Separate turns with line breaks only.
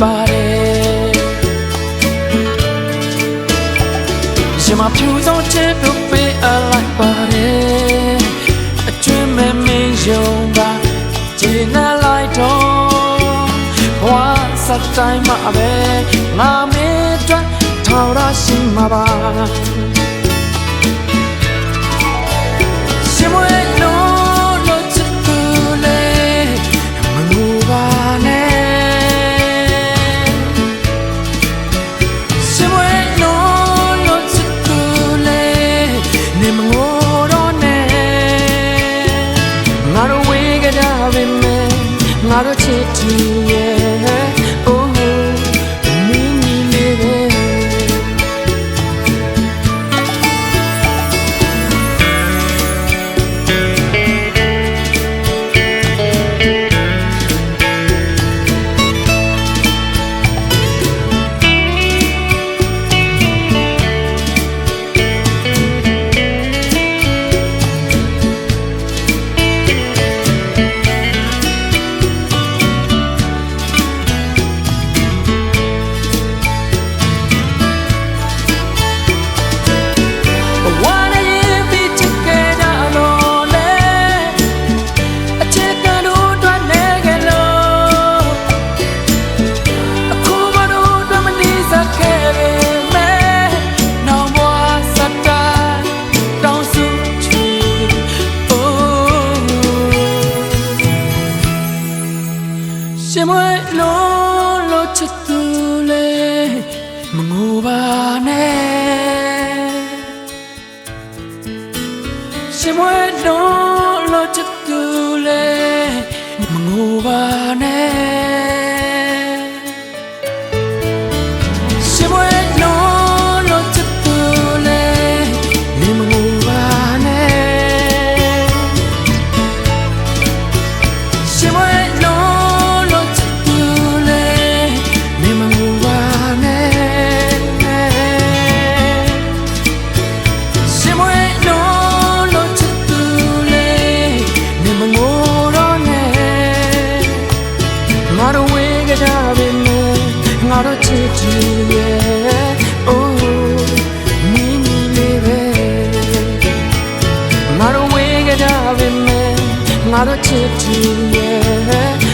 ပါတယ်ရမဖြူသောချစ်တို့ပေးအပ်လိုက်ပါတယ်အကျွမ်းမဲ့မင်းယုံပါဂျင်းနဲ့လိုက်တော့ဘဝစတိုင်းမှာပဲငါမင်းတို့ထောင်ရရှိမှာပါ နဲ့မငိုတော့နဲ့ငါတို့ဝေးကြတာပဲငါတို့ချစ်သူရဲ့ Se muelo lo chetule mngubane Se muelo lo chetule mngubane how to tip you, yeah.